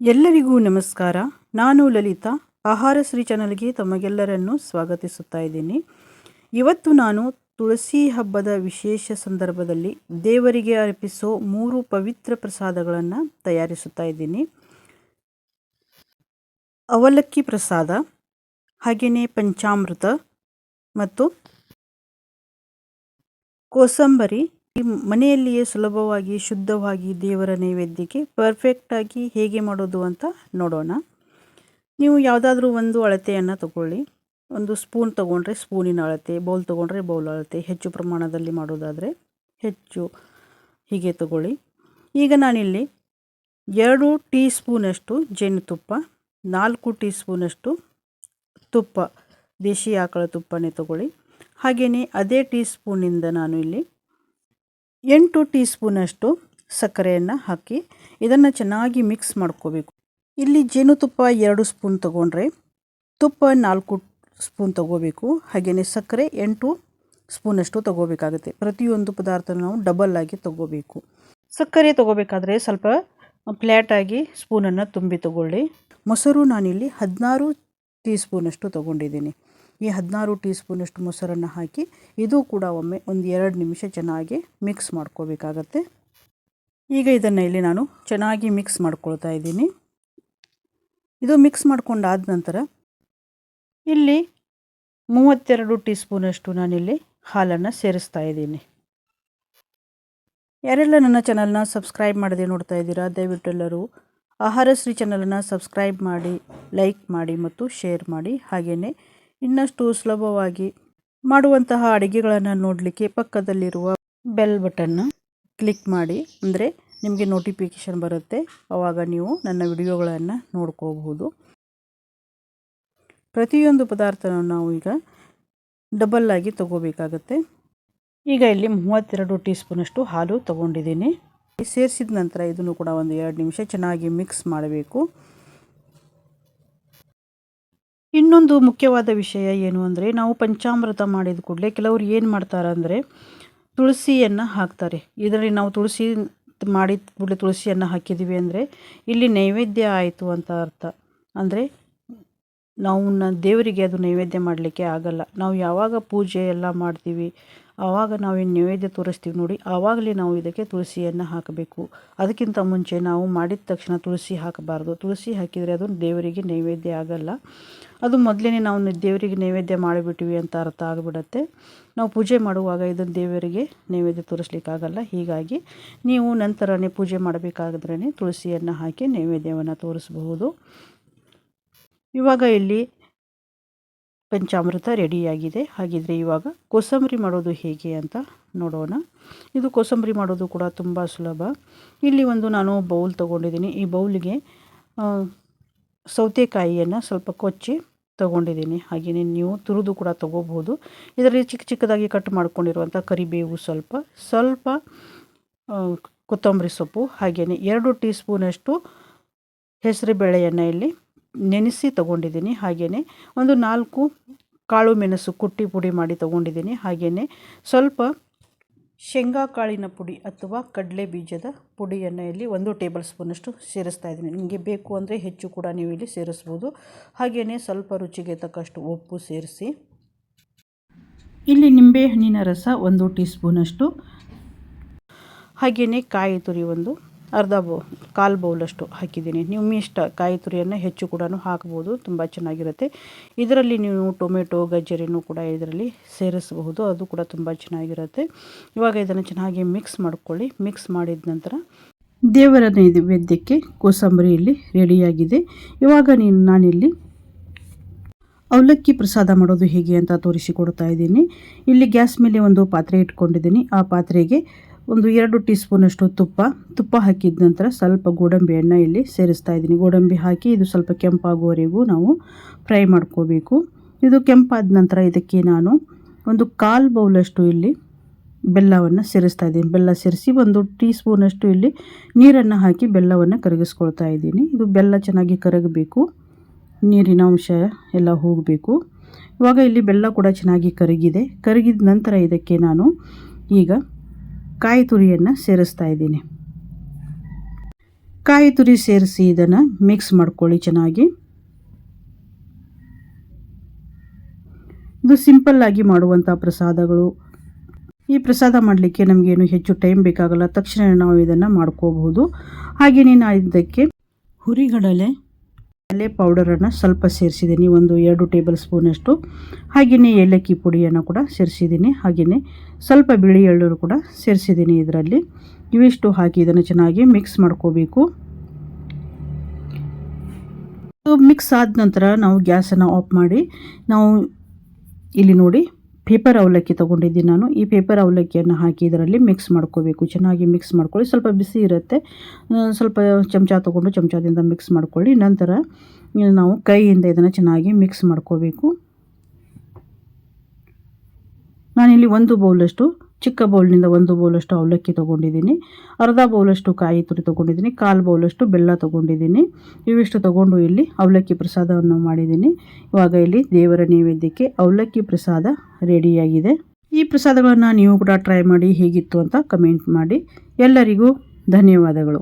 ಎಲ್ಲರಿಗೂ ನಮಸ್ಕಾರ. ನಾನು ಲಲಿತಾ. ಆಹಾರ ಶ್ರೀ ಚಾನಲ್ಗೆ ತಮಗೆಲ್ಲರನ್ನು ಸ್ವಾಗತಿಸುತ್ತಾ ಇದ್ದೀನಿ. ಇವತ್ತು ನಾನು ತುಳಸಿ ಹಬ್ಬದ ವಿಶೇಷ ಸಂದರ್ಭದಲ್ಲಿ ದೇವರಿಗೆ ಅರ್ಪಿಸೋ ಮೂರು ಪವಿತ್ರ ಪ್ರಸಾದಗಳನ್ನು ತಯಾರಿಸುತ್ತಾ ಇದ್ದೀನಿ. ಅವಲಕ್ಕಿ ಪ್ರಸಾದ ಹಾಗೆಯೇ ಪಂಚಾಮೃತ ಮತ್ತು ಕೋಸಂಬರಿ ಮನೆಯಲ್ಲಿಯೇ ಸುಲಭವಾಗಿ, ಶುದ್ಧವಾಗಿ ದೇವರ ನೈವೇದ್ಯಕ್ಕೆ ಪರ್ಫೆಕ್ಟಾಗಿ ಹೇಗೆ ಮಾಡೋದು ಅಂತ ನೋಡೋಣ. ನೀವು ಯಾವುದಾದ್ರೂ ಒಂದು ಅಳತೆಯನ್ನು ತಗೊಳ್ಳಿ. ಒಂದು ಸ್ಪೂನ್ ತೊಗೊಂಡ್ರೆ ಸ್ಪೂನಿನ ಅಳತೆ ಬೌಲ್ ತೊಗೊಂಡ್ರೆ ಬೌಲ್ ಅಳತೆ, ಹೆಚ್ಚು ಪ್ರಮಾಣದಲ್ಲಿ ಮಾಡೋದಾದರೆ ಹೆಚ್ಚು ಹೀಗೆ ತಗೊಳ್ಳಿ. ಈಗ ನಾನಿಲ್ಲಿ ಎರಡು ಟೀ ಸ್ಪೂನಷ್ಟು ಜೇನುತುಪ್ಪ, ನಾಲ್ಕು ಟೀ ಸ್ಪೂನಷ್ಟು ತುಪ್ಪ, ದೇಶಿ ಆಕಳ ತುಪ್ಪನೇ ತಗೊಳ್ಳಿ. ಹಾಗೆಯೇ ಅದೇ ಟೀ ಸ್ಪೂನಿಂದ ನಾನು ಇಲ್ಲಿ ಎಂಟು ಟೀ ಸ್ಪೂನಷ್ಟು ಸಕ್ಕರೆಯನ್ನು ಹಾಕಿ ಇದನ್ನು ಚೆನ್ನಾಗಿ ಮಿಕ್ಸ್ ಮಾಡ್ಕೋಬೇಕು. ಇಲ್ಲಿ ಜೇನುತುಪ್ಪ ಎರಡು ಸ್ಪೂನ್ ತೊಗೊಂಡ್ರೆ ತುಪ್ಪ ನಾಲ್ಕು ಸ್ಪೂನ್ ತೊಗೋಬೇಕು. ಹಾಗೆಯೇ ಸಕ್ಕರೆ ಎಂಟು ಸ್ಪೂನಷ್ಟು ತೊಗೋಬೇಕಾಗುತ್ತೆ. ಪ್ರತಿಯೊಂದು ಪದಾರ್ಥನ ನಾವು ಡಬಲ್ ಆಗಿ ತೊಗೋಬೇಕು. ಸಕ್ಕರೆ ತೊಗೋಬೇಕಾದ್ರೆ ಸ್ವಲ್ಪ ಫ್ಲ್ಯಾಟಾಗಿ ಸ್ಪೂನನ್ನು ತುಂಬಿ ತಗೊಳ್ಳಿ. ಮೊಸರು ನಾನಿಲ್ಲಿ ಹದಿನಾರು ಟೀ ಸ್ಪೂನಷ್ಟು ತೊಗೊಂಡಿದ್ದೀನಿ. ಈ ಹದಿನಾರು ಟೀ ಸ್ಪೂನಷ್ಟು ಮೊಸರನ್ನು ಹಾಕಿ ಇದು ಕೂಡ ಒಮ್ಮೆ ಒಂದು ಎರಡು ನಿಮಿಷ ಚೆನ್ನಾಗಿ ಮಿಕ್ಸ್ ಮಾಡ್ಕೋಬೇಕಾಗತ್ತೆ. ಈಗ ಇದನ್ನು ಇಲ್ಲಿ ನಾನು ಚೆನ್ನಾಗಿ ಮಿಕ್ಸ್ ಮಾಡ್ಕೊಳ್ತಾ ಇದ್ದೀನಿ. ಇದು ಮಿಕ್ಸ್ ಮಾಡ್ಕೊಂಡಾದ ನಂತರ ಇಲ್ಲಿ ಮೂವತ್ತೆರಡು ಟೀ ಸ್ಪೂನಷ್ಟು ನಾನಿಲ್ಲಿ ಹಾಲನ್ನು ಸೇರಿಸ್ತಾ ಇದ್ದೀನಿ. ಯಾರೆಲ್ಲ ನನ್ನ ಚಾನಲ್ನ ಸಬ್ಸ್ಕ್ರೈಬ್ ಮಾಡದೆ ನೋಡ್ತಾ ಇದ್ದೀರಾ, ದಯವಿಟ್ಟು ಎಲ್ಲರೂ ಆಹಾರ ಶ್ರೀ ಚಾನಲನ್ನು ಸಬ್ಸ್ಕ್ರೈಬ್ ಮಾಡಿ, ಲೈಕ್ ಮಾಡಿ ಮತ್ತು ಶೇರ್ ಮಾಡಿ. ಹಾಗೆಯೇ ಇನ್ನಷ್ಟು ಸುಲಭವಾಗಿ ಮಾಡುವಂತಹ ಅಡುಗೆಗಳನ್ನು ನೋಡಲಿಕ್ಕೆ ಪಕ್ಕದಲ್ಲಿರುವ ಬೆಲ್ ಬಟನ್ನ ಕ್ಲಿಕ್ ಮಾಡಿ. ಅಂದರೆ ನಿಮಗೆ ನೋಟಿಫಿಕೇಷನ್ ಬರುತ್ತೆ. ಆವಾಗ ನೀವು ನನ್ನ ವಿಡಿಯೋಗಳನ್ನು ನೋಡ್ಕೋಬಹುದು. ಪ್ರತಿಯೊಂದು ಪದಾರ್ಥನೂ ನಾವು ಈಗ ಡಬಲ್ ಆಗಿ ತಗೋಬೇಕಾಗತ್ತೆ. ಈಗ ಇಲ್ಲಿ ಮೂವತ್ತೆರಡು ಟೀ ಸ್ಪೂನಷ್ಟು ಹಾಲು ತಗೊಂಡಿದ್ದೀನಿ. ಸೇರಿಸಿದ ನಂತರ ಇದನ್ನು ಕೂಡ ಒಂದು ಎರಡು ನಿಮಿಷ ಚೆನ್ನಾಗಿ ಮಿಕ್ಸ್ ಮಾಡಬೇಕು. ಇನ್ನೊಂದು ಮುಖ್ಯವಾದ ವಿಷಯ ಏನು ಅಂದರೆ ನಾವು ಪಂಚಾಮೃತ ಮಾಡಿದ ಕೂಡಲೇ ಕೆಲವರು ಏನು ಮಾಡ್ತಾರೆ ಅಂದರೆ ತುಳಸಿಯನ್ನು ಹಾಕ್ತಾರೆ. ಇದರಲ್ಲಿ ನಾವು ತುಳಸಿ ಮಾಡಿದ ಕೂಡಲೇ ತುಳಸಿಯನ್ನು ಹಾಕಿದ್ದೀವಿ ಅಂದರೆ ಇಲ್ಲಿ ನೈವೇದ್ಯ ಆಯಿತು ಅಂತ ಅರ್ಥ. ಅಂದರೆ ನಾವು ದೇವರಿಗೆ ಅದು ನೈವೇದ್ಯ ಮಾಡಲಿಕ್ಕೆ ಆಗಲ್ಲ. ನಾವು ಯಾವಾಗ ಪೂಜೆ ಎಲ್ಲ ಮಾಡ್ತೀವಿ, ಆವಾಗ ನಾವು ಈ ನೈವೇದ್ಯ ತೋರಿಸ್ತೀವಿ ನೋಡಿ, ಆವಾಗಲೇ ನಾವು ಇದಕ್ಕೆ ತುಳಸಿಯನ್ನು ಹಾಕಬೇಕು. ಅದಕ್ಕಿಂತ ಮುಂಚೆ ನಾವು ಮಾಡಿದ ತಕ್ಷಣ ತುಳಸಿ ಹಾಕಬಾರ್ದು. ತುಳಸಿ ಹಾಕಿದರೆ ಅದು ದೇವರಿಗೆ ನೈವೇದ್ಯ ಆಗಲ್ಲ. ಅದು ಮೊದಲೇ ನಾವು ದೇವರಿಗೆ ನೈವೇದ್ಯ ಮಾಡಿಬಿಟ್ಟಿವಿ ಅಂತ ಅರ್ಥ ಆಗಿಬಿಡತ್ತೆ. ನಾವು ಪೂಜೆ ಮಾಡುವಾಗ ಇದನ್ನು ದೇವರಿಗೆ ನೈವೇದ್ಯ ತೋರಿಸ್ಲಿಕ್ಕಾಗಲ್ಲ ಹೀಗಾಗಿ ನೀವು ನಂತರನೇ ಪೂಜೆ ಮಾಡಬೇಕಾದ್ರೆ ತುಳಸಿಯನ್ನು ಹಾಕಿ ನೈವೇದ್ಯವನ್ನು ತೋರಿಸಬಹುದು. ಇವಾಗ ಇಲ್ಲಿ ಪಂಚಾಮೃತ ರೆಡಿಯಾಗಿದೆ. ಹಾಗಿದ್ರೆ ಇವಾಗ ಕೋಸಂಬರಿ ಮಾಡೋದು ಹೇಗೆ ಅಂತ ನೋಡೋಣ. ಇದು ಕೋಸಂಬರಿ ಮಾಡೋದು ಕೂಡ ತುಂಬ ಸುಲಭ. ಇಲ್ಲಿ ಒಂದು ನಾನು ಬೌಲ್ ತೊಗೊಂಡಿದ್ದೀನಿ. ಈ ಬೌಲಿಗೆ ಸೌತೆಕಾಯಿಯನ್ನು ಸ್ವಲ್ಪ ಕೊಚ್ಚಿ ತೊಗೊಂಡಿದ್ದೀನಿ. ಹಾಗೆಯೇ ನೀವು ತುರಿದು ಕೂಡ ತೊಗೋಬೋದು ಇದರಲ್ಲಿ ಚಿಕ್ಕ ಚಿಕ್ಕದಾಗಿ ಕಟ್ ಮಾಡ್ಕೊಂಡಿರುವಂಥ ಕರಿಬೇವು ಸ್ವಲ್ಪ ಸ್ವಲ್ಪ ಕೊತ್ತಂಬರಿ ಸೊಪ್ಪು, ಹಾಗೆಯೇ ಎರಡು ಟೀ ಸ್ಪೂನಷ್ಟು ಹೆಸರು ಬೇಳೆಯನ್ನು ಇಲ್ಲಿ ನೆನೆಸಿ ತೊಗೊಂಡಿದ್ದೀನಿ ಹಾಗೆಯೇ ಒಂದು ನಾಲ್ಕು ಕಾಳು ಮೆಣಸು ಕುಟ್ಟಿ ಪುಡಿ ಮಾಡಿ ತೊಗೊಂಡಿದ್ದೀನಿ ಹಾಗೆಯೇ ಸ್ವಲ್ಪ ಶೇಂಗಾ ಕಾಳಿನ ಪುಡಿ ಅಥವಾ ಕಡಲೆ ಬೀಜದ ಪುಡಿಯನ್ನು ಇಲ್ಲಿ ಒಂದು ಟೇಬಲ್ ಸ್ಪೂನಷ್ಟು ಸೇರಿಸ್ತಾ ಇದ್ದೀನಿ. ನಿಮಗೆ ಬೇಕು ಅಂದರೆ ಹೆಚ್ಚು ಕೂಡ ನೀವು ಇಲ್ಲಿ ಸೇರಿಸ್ಬೋದು. ಹಾಗೆಯೇ ಸ್ವಲ್ಪ ರುಚಿಗೆ ತಕ್ಕಷ್ಟು ಉಪ್ಪು ಸೇರಿಸಿ. ಇಲ್ಲಿ ನಿಂಬೆಹಣ್ಣಿನ ರಸ ಒಂದು ಟೀ ಸ್ಪೂನಷ್ಟು ಹಾಗೆಯೇ ಕಾಯಿ ತುರಿ ಒಂದು ಅರ್ಧ ಬೌ, ಕಾಲು ಬೌಲಷ್ಟು ಹಾಕಿದ್ದೀನಿ. ನೀವು ಇಷ್ಟ ಕಾಯಿ ತುರಿಯನ್ನು ಹೆಚ್ಚು ಕೂಡ ಹಾಕ್ಬೋದು, ತುಂಬ ಚೆನ್ನಾಗಿರುತ್ತೆ. ಇದರಲ್ಲಿ ನೀವು ಟೊಮೆಟೊ, ಗಜ್ಜರಿನೂ ಕೂಡ ಇದರಲ್ಲಿ ಸೇರಿಸಬಹುದು, ಅದು ಕೂಡ ತುಂಬ ಚೆನ್ನಾಗಿರುತ್ತೆ. ಇವಾಗ ಇದನ್ನು ಚೆನ್ನಾಗಿ ಮಿಕ್ಸ್ ಮಾಡ್ಕೊಳ್ಳಿ. ಮಿಕ್ಸ್ ಮಾಡಿದ ನಂತರ ದೇವರ ನೈವೇದ್ಯಕ್ಕೆ ಕೋಸಂಬರಿ ಇಲ್ಲಿ ರೆಡಿಯಾಗಿದೆ. ಇವಾಗ ನೀನು, ನಾನಿಲ್ಲಿ ಅವಲಕ್ಕಿ ಪ್ರಸಾದ ಮಾಡೋದು ಹೇಗೆ ಅಂತ ತೋರಿಸಿಕೊಡ್ತಾ ಇದ್ದೀನಿ. ಇಲ್ಲಿ ಗ್ಯಾಸ್ ಮೇಲೆ ಒಂದು ಪಾತ್ರೆ ಇಟ್ಕೊಂಡಿದ್ದೀನಿ. ಆ ಪಾತ್ರೆಗೆ ಒಂದು ಎರಡು ಟೀ ಸ್ಪೂನಷ್ಟು ತುಪ್ಪ ತುಪ್ಪ ಹಾಕಿದ ನಂತರ ಸ್ವಲ್ಪ ಗೋಡಂಬಿ ಎಣ್ಣೆ ಇಲ್ಲಿ ಸೇರಿಸ್ತಾ ಇದ್ದೀನಿ. ಗೋಡಂಬಿ ಹಾಕಿ ಇದು ಸ್ವಲ್ಪ ಕೆಂಪಾಗುವವರೆಗೂ ನಾವು ಫ್ರೈ ಮಾಡ್ಕೋಬೇಕು. ಇದು ಕೆಂಪಾದ ನಂತರ ಇದಕ್ಕೆ ನಾನು ಒಂದು ಕಾಲು ಬೌಲಷ್ಟು ಇಲ್ಲಿ ಬೆಲ್ಲವನ್ನು ಸೇರಿಸ್ತಾ ಇದ್ದೀನಿ. ಬೆಲ್ಲ ಸೇರಿಸಿ ಒಂದು ಟೀ ಸ್ಪೂನಷ್ಟು ಇಲ್ಲಿ ನೀರನ್ನು ಹಾಕಿ ಬೆಲ್ಲವನ್ನು ಕರಗಿಸ್ಕೊಳ್ತಾ ಇದ್ದೀನಿ. ಇದು ಬೆಲ್ಲ ಚೆನ್ನಾಗಿ ಕರಗಬೇಕು. ನೀರಿನ ಅಂಶ ಎಲ್ಲ ಹೋಗಬೇಕು. ಇವಾಗ ಇಲ್ಲಿ ಬೆಲ್ಲ ಕೂಡ ಚೆನ್ನಾಗಿ ಕರಗಿದೆ. ಕರಗಿದ ನಂತರ ಇದಕ್ಕೆ ನಾನು ಈಗ ಕಾಯಿ ತುರಿಯನ್ನು ಸೇರಿಸ್ತಾ ಇದ್ದೀನಿ. ಕಾಯಿ ತುರಿ ಸೇರಿಸಿ ಇದನ್ನು ಮಿಕ್ಸ್ ಮಾಡ್ಕೊಳ್ಳಿ ಚೆನ್ನಾಗಿ. ಇದು ಸಿಂಪಲ್ ಆಗಿ ಮಾಡುವಂಥ ಪ್ರಸಾದಗಳು. ಈ ಪ್ರಸಾದ ಮಾಡಲಿಕ್ಕೆ ನಮಗೇನು ಹೆಚ್ಚು ಟೈಮ್ ಬೇಕಾಗಲ್ಲ ತಕ್ಷಣ ನಾವು ಇದನ್ನು ಮಾಡ್ಕೋಬಹುದು. ಹಾಗೆಯೇ ನಾನು ಇದಕ್ಕೆ ಹುರಿಗಡಲೆ ಎಲೆ ಪೌಡರನ್ನು ಸ್ವಲ್ಪ ಸೇರಿಸಿದ್ದೀನಿ, ಒಂದು ಎರಡು ಟೇಬಲ್ ಸ್ಪೂನಷ್ಟು ಹಾಗೆಯೇ ಏಲಕ್ಕಿ ಪುಡಿಯನ್ನು ಕೂಡ ಸೇರಿಸಿದ್ದೀನಿ, ಹಾಗೆಯೇ ಸ್ವಲ್ಪ ಬಿಳಿ ಎಳ್ಳು ಕೂಡ ಸೇರಿಸಿದ್ದೀನಿ ಇದರಲ್ಲಿ. ಇವಿಷ್ಟು ಹಾಕಿ ಇದನ್ನು ಚೆನ್ನಾಗಿ ಮಿಕ್ಸ್ ಮಾಡ್ಕೋಬೇಕು. ಮಿಕ್ಸ್ ಆದ ನಂತರ ನಾವು ಗ್ಯಾಸನ್ನು ಆಫ್ ಮಾಡಿ, ನಾವು ಇಲ್ಲಿ ನೋಡಿ ಪೇಪರ್ ಅವಲಕ್ಕಿ ತೊಗೊಂಡಿದ್ದೀನಿ ನಾನು. ಈ ಪೇಪರ್ ಅವಲಕ್ಕಿಯನ್ನು ಹಾಕಿ ಇದರಲ್ಲಿ ಮಿಕ್ಸ್ ಮಾಡ್ಕೋಬೇಕು. ಚೆನ್ನಾಗಿ ಮಿಕ್ಸ್ ಮಾಡ್ಕೊಳ್ಳಿ. ಸ್ವಲ್ಪ ಬಿಸಿ ಇರುತ್ತೆ. ಸ್ವಲ್ಪ ಚಮಚ ತೊಗೊಂಡು ಚಮಚದಿಂದ ಮಿಕ್ಸ್ ಮಾಡ್ಕೊಳ್ಳಿ. ನಂತರ ನಾವು ಕೈಯಿಂದ ಇದನ್ನು ಚೆನ್ನಾಗಿ ಮಿಕ್ಸ್ ಮಾಡ್ಕೋಬೇಕು. ನಾನಿಲ್ಲಿ ಒಂದು ಬೌಲಷ್ಟು ಚಿಕ್ಕ ಬೌಲ್ನಿಂದ ಒಂದು ಬೌಲಷ್ಟು ಅವಲಕ್ಕಿ ತೊಗೊಂಡಿದ್ದೀನಿ, ಅರ್ಧ ಬೌಲಷ್ಟು ಕಾಯಿ ತುರಿ ತೊಗೊಂಡಿದ್ದೀನಿ, ಕಾಲು ಬೌಲಷ್ಟು ಬೆಲ್ಲ ತೊಗೊಂಡಿದ್ದೀನಿ. ಇವಿಷ್ಟು ತೊಗೊಂಡು ಇಲ್ಲಿ ಅವಲಕ್ಕಿ ಪ್ರಸಾದವನ್ನು ಮಾಡಿದ್ದೀನಿ. ಇವಾಗ ಇಲ್ಲಿ ದೇವರ ನೈವೇದ್ಯಕ್ಕೆ ಅವಲಕ್ಕಿ ಪ್ರಸಾದ ರೆಡಿಯಾಗಿದೆ. ಈ ಪ್ರಸಾದಗಳನ್ನು ನೀವು ಕೂಡ ಟ್ರೈ ಮಾಡಿ ಹೇಗಿತ್ತು ಅಂತ ಕಮೆಂಟ್ ಮಾಡಿ. ಎಲ್ಲರಿಗೂ ಧನ್ಯವಾದಗಳು.